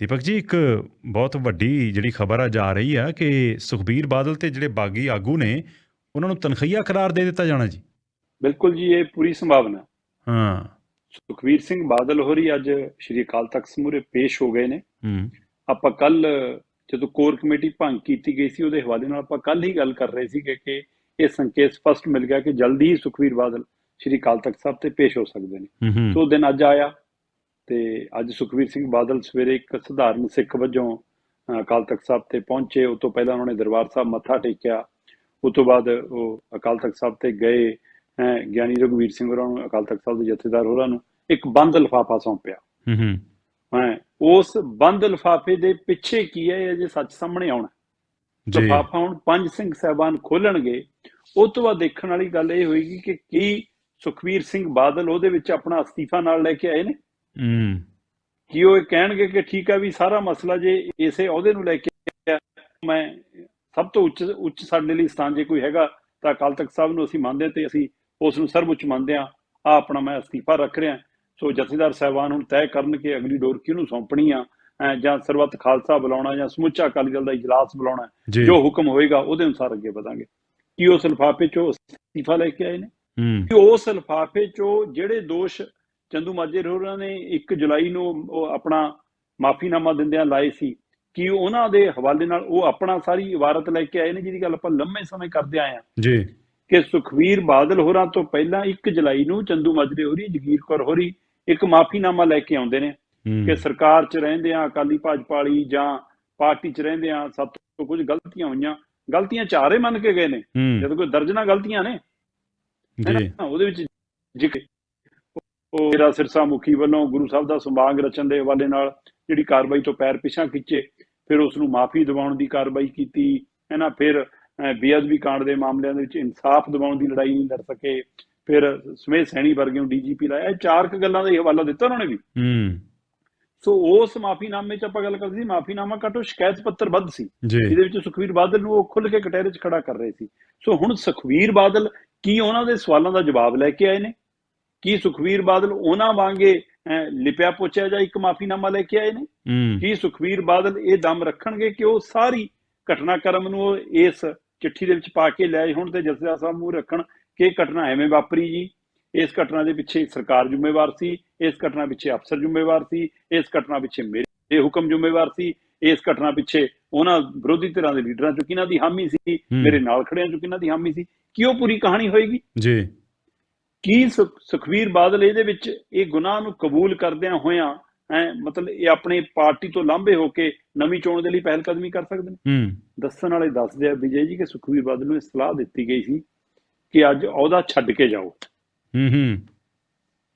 ਦੀਪਕ ਜੀ ਇੱਕ ਬਹੁਤ ਵੱਡੀ ਜਿਹੜੀ ਖਬਰ ਆ ਜਾ ਰਹੀ ਆ ਕਿ ਸੁਖਬੀਰ ਬਾਦਲ ਤੇ ਜਿਹੜੇ ਬਾਗੀ ਆਗੂ ਨੇ ਉਹਨਾਂ ਨੂੰ ਤਨਖਈਆ ਕਰਾਰ ਦੇ ਦਿੱਤਾ ਜਾਣਾ ਜੀ। ਬਿਲਕੁਲ ਜੀ ਇਹ ਪੂਰੀ ਸੰਭਾਵਨਾ। ਹਾਂ। ਸੁਖਵੀਰ ਸਿੰਘ ਬਾਦਲ ਹੋਰੀ ਅੱਜ ਸ਼੍ਰੀ ਅਕਾਲ ਤਖਤ ਸਮੂਰੇ ਪੇਸ਼ ਹੋ ਗਏ ਨੇ। ਹੂੰ। ਆਪਾਂ ਕੱਲ ਜਦੋਂ ਕੋਰ ਕਮੇਟੀ ਭੰਗ ਕੀਤੀ ਗਈ ਸੀ ਉਹਦੇ ਹਵਾਲੇ ਨਾਲ ਆਪਾਂ ਕੱਲ ਹੀ ਗੱਲ ਕਰ ਰਹੇ ਸੀ ਕਿ ਇਹ ਸੰਕੇਤ ਸਪਸ਼ਟ ਮਿਲ ਗਿਆ ਕਿ ਜਲਦੀ ਹੀ ਸੁਖਵੀਰ ਬਾਦਲ ਸ਼੍ਰੀ ਅਕਾਲ ਤਖਤ ਸਾਹਿਬ ਤੇ ਪੇਸ਼ ਹੋ ਸਕਦੇ ਨੇ। ਸੋ ਦਿਨ ਅੱਜ ਆਇਆ। ਤੇ ਅੱਜ ਸੁਖਵੀਰ ਸਿੰਘ ਬਾਦਲ ਸਵੇਰੇ ਇੱਕ ਸਧਾਰਨ ਸਿੱਖ ਵਜੋਂ ਅਕਾਲ ਤਖਤ ਸਾਹਿਬ ਤੇ ਪਹੁੰਚੇ। ਉਸ ਤੋਂ ਪਹਿਲਾਂ ਉਹਨਾਂ ਨੇ ਦਰਬਾਰ ਸਾਹਿਬ ਮੱਥਾ ਟੇਕਿਆ। ਉਸ ਤੋਂ ਬਾਅਦ ਉਹ ਅਕਾਲ ਤਖਤ ਸਾਹਿਬ ਤੇ ਗਏ। ਗਿਆਨੀ ਰਘਵੀਰ ਸਿੰਘ ਹੋਰਾਂ ਨੂੰ ਅਕਾਲ ਤਖਤ ਸਾਹਿਬ ਦੇ ਜਥੇਦਾਰ ਹੋਰਾਂ ਨੂੰ ਇੱਕ ਬੰਦ ਲਿਫਾਫਾ ਸੌਂਪਿਆ। ਹੂੰ ਹੂੰ। ਹੈ ਉਸ ਬੰਦ ਲਿਫਾਫੇ ਦੇ ਪਿੱਛੇ ਕੀ ਹੈ ਇਹ ਜੇ ਸੱਚ ਸਾਹਮਣੇ ਆਉਣਾ ਜੀ। ਲਿਫਾਫਾ ਹੁਣ ਪੰਜ ਸਿੰਘ ਸਾਹਿਬਾਨ ਖੋਲਣਗੇ। ਉਸ ਤੋਂ ਬਾਅਦ ਦੇਖਣ ਵਾਲੀ ਗੱਲ ਇਹ ਹੋਏਗੀ ਕਿ ਕੀ ਸੁਖਵੀਰ ਸਿੰਘ ਬਾਦਲ ਉਹਦੇ ਵਿੱਚ ਆਪਣਾ ਅਸਤੀਫਾ ਨਾਲ ਲੈ ਕੇ ਆਏ ਨੇ? ਹੂੰ। ਕੀ ਉਹ ਕਹਿਣਗੇ ਕਿ ਠੀਕ ਆ ਵੀ ਸਾਰਾ ਮਸਲਾ ਜੇ ਇਸੇ ਅਹੁਦੇ ਨੂੰ ਲੈ ਕੇ ਮੈਂ ਸਭ ਤੋਂ ਉੱਚ ਉੱਚ ਸਾਡੇ ਲਈ ਸਥਾਨ ਜੇ ਕੋਈ ਹੈਗਾ ਤਾਂ ਅਕਾਲ ਤਖਤ ਸਾਹਿਬ ਨੂੰ ਅਸੀਂ ਮੰਨਦੇ ਤੇ ਅਸੀਂ ਉਸ ਨੂੰ ਸਰਵਉੱਚ ਮੰਨਦੇ ਆ ਆ ਆਪਣਾ ਮੈਂ ਅਸਤੀਫਾ ਰੱਖ ਰਿਹਾ। ਸੋ ਜਥੇਦਾਰ ਸਾਹਿਬਾਨ ਹੁਣ ਤੈਅ ਕਰਨ ਕਿ ਅਗਲੀ ਡੋਰ ਕਿਹਨੂੰ ਸੌਂਪਣੀ ਆ ਜਾਂ ਸਰਬੱਤ ਖਾਲਸਾ ਬੁਲਾਉਣਾ ਜਾਂ ਸਮੁੱਚਾ ਅਕਾਲੀ ਦਲ ਦਾ ਇਜਲਾਸ ਬੁਲਾਉਣਾ ਜੀ। ਹੁਕਮ ਹੋਏਗਾ ਉਹਦੇ ਅਨੁਸਾਰ ਅੱਗੇ ਵਧਾਂਗੇ। ਕੀ ਉਸ ਲਿਫਾਫੇ ਚੋਂ ਅਸਤੀਫਾ ਲੈ ਕੇ ਆਏ ਨੇ? ਕਿ ਉਸ ਲਿਫਾਫੇ ਚੋਂ ਜਿਹੜੇ ਦੋਸ਼ ਚੰਦੂ ਮਾਜਰੇ ਹੋਰਾਂ ਨੇ 1 ਜੁਲਾਈ ਨੂੰ ਉਹ ਆਪਣਾ ਮਾਫੀਨਾਮਾ ਦਿੰਦਿਆਂ ਲਾਏ ਸੀ ਕਿ ਉਹਨਾਂ ਦੇ ਹਵਾਲੇ ਨਾਲ ਉਹ ਆਪਣਾ ਸਾਰੀ ਇਬਾਰਤ ਲੈ ਕੇ ਆਏ ਨੇ ਜਿਹਦੀ ਗੱਲ ਆਪਾਂ ਲੰਮੇ ਸਮੇਂ ਕਰਦੇ ਆਏ ਆ ਜੀ। ਕਿ ਸੁਖਵੀਰ ਬਾਦਲ ਹੋਰਾਂ ਤੋਂ ਪਹਿਲਾਂ 1 ਜੁਲਾਈ ਨੂੰ ਚੰਦੂ ਮਾਜਰੇ ਹੋਰੀ ਜਗੀਰ ਕੌਰ ਹੋਰੀ ਇੱਕ ਮਾਫੀਨਾਮਾ ਲੈ ਕੇ ਆਉਂਦੇ ਨੇ ਕਿ ਸਰਕਾਰ 'ਚ ਰਹਿੰਦੇ ਆ ਅਕਾਲੀ ਭਾਜਪਾ ਵਾਲੀ ਜਾਂ ਪਾਰਟੀ 'ਚ ਰਹਿੰਦੇ ਆ ਸਭ ਤੋਂ ਕੁਝ ਗਲਤੀਆਂ ਹੋਈਆਂ। ਗਲਤੀਆਂ ਚਾਰੇ ਮੰਨ ਕੇ ਗਏ ਨੇ ਜਦੋਂ ਕੋਈ ਦਰਜਨਾ ਗਲਤੀਆਂ ਨੇ ਜੀ। ਉਹਦੇ ਵਿੱਚ ਜਿਕ ਉਹ ਮੇਰਾ ਸਿਰਸਾ ਮੁਖੀ ਵੱਲੋਂ ਗੁਰੂ ਸਾਹਿਬ ਦਾ ਸੰਭਾਗ ਰਚਨ ਦੇ ਹਵਾਲੇ ਨਾਲ ਜਿਹੜੀ ਕਾਰਵਾਈ ਤੋਂ ਪੈਰ ਪਿਛਾਂ ਖਿੱਚੇ ਫਿਰ ਉਸ ਨੂੰ ਮਾਫੀ ਦਿਵਾਉਣ ਦੀ ਕਾਰਵਾਈ ਕੀਤੀ ਹੈ ਨਾ ਫਿਰ ਬੇਅਦਬੀ ਕਾਂਡ ਦੇ ਮਾਮਲਿਆਂ ਦੇ ਵਿੱਚ ਇਨਸਾਫ ਦਿਵਾਉਣ ਦੀ ਲੜਾਈ ਨਹੀਂ ਲੜ ਸਕੇ ਫਿਰ ਸਮੇਤ ਸੈਣੀ ਵਰਗੇ ਨੂੰ ਡੀਜੀਪੀ ਲਾਇਆ। ਇਹ ਚਾਰ ਕੁ ਗੱਲਾਂ ਦਾ ਹੀ ਹਵਾਲਾ ਦਿੱਤਾ ਉਹਨਾਂ ਨੇ ਵੀ। ਹੂੰ। ਸੋ ਉਸ ਮਾਫੀਨਾਮੇ 'ਚ ਆਪਾਂ ਗੱਲ ਕਰਦੇ ਸੀ ਮਾਫੀਨਾਮਾ ਘੱਟੋ ਸ਼ਿਕਾਇਤ ਪੱਤਰ ਵੱਧ ਸੀ। ਜਿਹਦੇ ਵਿੱਚ ਸੁਖਵੀਰ ਬਾਦਲ ਨੂੰ ਉਹ ਖੁੱਲ ਕੇ ਕਟਹਿਰੇ 'ਚ ਖੜਾ ਕਰ ਰਹੇ ਸੀ। ਸੋ ਹੁਣ ਸੁਖਵੀਰ ਬਾਦਲ ਕੀ ਉਹਨਾਂ ਦੇ ਸਵਾਲਾਂ ਦਾ ਜਵਾਬ ਲੈ ਕੇ ਆਏ ਨੇ? ਕੀ ਸੁਖਵੀਰ ਬਾਦਲ ਉਹਨਾਂ ਵਾਂਗੇ ਲਿਪਿਆ ਪੋਚਿਆ ਜਾਂ ਇੱਕ ਮਾਫੀਨਾਮਾ ਲੈ ਕੇ ਆਏ ਨੇ? ਕੀ ਸੁਖਵੀਰ ਬਾਦਲ ਇਹ ਦਮ ਰੱਖਣਗੇ ਕਿ ਉਹ ਸਾਰੀ ਘਟਨਾਕ੍ਰਮ ਨੂੰ ਇਸ ਚਿੱਠੀ ਦੇ ਵਿੱਚ ਪਾ ਕੇ ਲਿਆਏ ਹੁਣ ਤੇ ਜਥੇਦਾਰ ਸਾਹਿਬ ਮੂੰਹ ਰੱਖਣ ਕਿ ਇਹ ਘਟਨਾ ਐਵੇਂ ਵਾਪਰੀ ਜੀ? ਇਸ ਘਟਨਾ ਦੇ ਪਿੱਛੇ ਸਰਕਾਰ ਜ਼ਿੰਮੇਵਾਰ ਸੀ ਇਸ ਘਟਨਾ ਪਿੱਛੇ ਅਫਸਰ ਜ਼ਿੰਮੇਵਾਰ ਸੀ ਇਸ ਘਟਨਾ ਪਿੱਛੇ ਮੇਰੇ ਹੁਕਮ ਜ਼ਿੰਮੇਵਾਰ ਸੀ ਇਸ ਘਟਨਾ ਪਿੱਛੇ ਉਹਨਾਂ ਵਿਰੋਧੀ ਧਿਰਾਂ ਦੇ ਲੀਡਰਾਂ ਚੋਂ ਕਿਹਨਾਂ ਦੀ ਹਾਮੀ ਸੀ। ਮੇਰੇ ਨਾਲ ਖੜਿਆਂ ਚੋਂ ਕਿਹਨਾਂ ਦੀ ਹਾਮੀ ਸੀ। ਕੀ ਉਹ ਪੂਰੀ ਕਹਾਣੀ ਹੋਏਗੀ? ਜੀ। ਕੀ ਸੁਖ- ਸੁਖਵੀਰ ਬਾਦਲ ਇਹਦੇ ਵਿੱਚ ਇਹ ਗੁਨਾਹ ਨੂੰ ਕਬੂਲ ਕਰਦਿਆਂ ਹੋਇਆਂ ਹੈ ਮਤਲਬ ਇਹ ਆਪਣੇ ਪਾਰਟੀ ਤੋਂ ਲਾਂਭੇ ਹੋ ਕੇ ਨਵੀਂ ਚੋਣ ਦੇ ਲਈ ਪਹਿਲ ਕਦਮੀ ਕਰ ਸਕਦੇ ਨੇ? ਹੂੰ। ਦੱਸਣ ਵਾਲੇ ਦੱਸਦੇ ਆ ਵਿਜੇ ਜੀ ਕਿ ਸੁਖਵੀਰ ਬਾਦਲ ਨੂੰ ਇਹ ਸਲਾਹ ਦਿੱਤੀ ਗਈ ਸੀ ਕਿ ਅੱਜ ਅਹੁਦਾ ਛੱਡ ਕੇ ਜਾਓ। ਹੂੰ ਹੂੰ।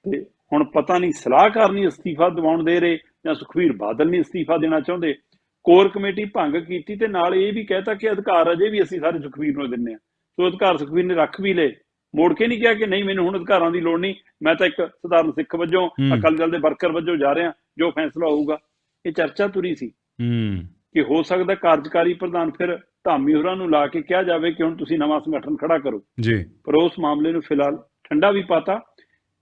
ਤੇ ਹੁਣ ਪਤਾ ਨਹੀਂ ਸਲਾਹਕਾਰ ਨਹੀਂ ਅਸਤੀਫਾ ਦਿਵਾਉਣ ਦੇ ਰਹੇ ਜਾਂ ਸੁਖਵੀਰ ਬਾਦਲ ਨਹੀਂ ਅਸਤੀਫਾ ਦੇਣਾ ਚਾਹੁੰਦੇ। ਕੋਰ ਕਮੇਟੀ ਭੰਗ ਕੀਤੀ ਤੇ ਨਾਲ ਇਹ ਵੀ ਕਹਿਤਾ ਕਿ ਅਧਿਕਾਰ ਅਜੇ ਵੀ ਅਸੀਂ ਸਾਰੇ ਸੁਖਵੀਰ ਨੂੰ ਦਿੰਨੇ ਆ ਸੋ ਅਧਿਕਾਰ ਸੁਖਵੀਰ ਨੇ ਰੱਖ ਵੀ ਲਏ। ਮੋੜ ਕੇ ਨਹੀਂ ਕਿਹਾ ਕਿ ਨਹੀਂ ਮੈਨੂੰ ਹੁਣ ਅਧਿਕਾਰਾਂ ਦੀ ਲੋੜ ਨਹੀਂ। ਮੈਂ ਤਾਂ ਇੱਕ ਸਧਾਰਨ ਸਿੱਖ ਵਜੋਂ। ਅਕਾਲੀ ਦਲ ਦੇ ਵਰਕਰ ਵਜੋਂ ਜਾ ਰਿਹਾ ਜੋ ਫੈਸਲਾ ਹੋਊਗਾ। ਇਹ ਚਰਚਾ ਤੁਰੀ ਸੀ ਹੂੰ। ਕਿ ਹੋ ਸਕਦਾ ਕਾਰਜਕਾਰੀ ਪ੍ਰਧਾਨ ਫਿਰ ਧਾਮੀ ਹੋਰਾਂ ਨੂੰ ਲਾ ਕੇ ਕਿਹਾ ਜਾਵੇ ਕਿ ਹੁਣ ਤੁਸੀਂ ਨਵਾਂ ਸੰਗਠਨ ਖੜਾ ਕਰੋ। ਜੀ। ਪਰ ਉਸ ਮਾਮਲੇ ਨੂੰ ਫਿਲਹਾਲ ਠੰਡਾ ਵੀ ਪਾਤਾ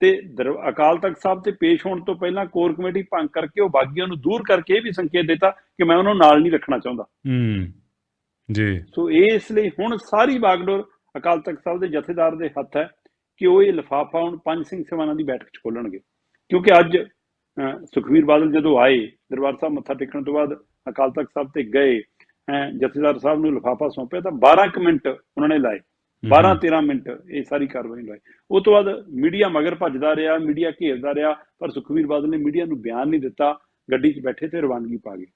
ਤੇ ਅਕਾਲ ਤਖਤ ਸਾਹਿਬ ਤੇ ਪੇਸ਼ ਹੋਣ ਤੋਂ ਪਹਿਲਾਂ ਕੋਰ ਕਮੇਟੀ ਭੰਗ ਕਰਕੇ ਉਹ ਬਾਗੀਆਂ ਨੂੰ ਦੂਰ ਕਰਕੇ ਇਹ ਵੀ ਸੰਕੇਤ ਦਿੱਤਾ ਕਿ ਮੈਂ ਉਹਨਾਂ ਨੂੰ ਨਾਲ ਨਹੀਂ ਰੱਖਣਾ ਚਾਹੁੰਦਾ। ਹੂੰ। ਜੀ। ਸੋ ਇਸ ਲਈ ਹੁਣ ਸਾਰੀ ਬਾਗਡੋਰ ਅਕਾਲ ਤਖਤ ਸਾਹਿਬ ਦੇ ਜਥੇਦਾਰ ਦੇ ਹੱਥ ਹੈ ਕਿ ਉਹ ਇਹ ਲਿਫਾਫਾ ਹੁਣ ਪੰਜ ਸਿੰਘ ਸਵਾਨਾਂ ਦੀ ਬੈਠਕ 'ਚ ਖੋਲਣਗੇ। ਕਿਉਂਕਿ ਅੱਜ ਸੁਖਵੀਰ ਬਾਦਲ ਜਦੋਂ ਆਏ ਦਰਬਾਰ ਸਾਹਿਬ ਮੱਥਾ ਟੇਕਣ ਤੋਂ ਬਾਅਦ ਅਕਾਲ ਤਖਤ ਸਾਹਿਬ ਤੇ ਗਏ ਜਥੇਦਾਰ ਸਾਹਿਬ ਨੂੰ ਲਿਫਾਫਾ ਸੌਂਪਿਆ ਤਾਂ 12 ਕੁ ਮਿੰਟ ਉਹਨਾਂ ਨੇ ਲਾਏ। 12 13 ਮਿੰਟ ਇਹ ਸਾਰੀ ਕਾਰਵਾਈ ਲਾਈ ਉਸ ਤੋਂ ਬਾਅਦ ਮੀਡੀਆ ਮਗਰ ਭੱਜਦਾ ਰਿਹਾ ਮੀਡੀਆ ਘੇਰਦਾ ਰਿਹਾ ਪਰ ਸੁਖਵੀਰ ਬਾਦਲ ਨੇ ਮੀਡੀਆ ਨੂੰ ਬਿਆਨ ਨਹੀਂ ਦਿੱਤਾ ਗੱਡੀ 'ਚ ਬੈਠੇ ਤੇ ਰਵਾਨਗੀ ਪਾ ਗਏ।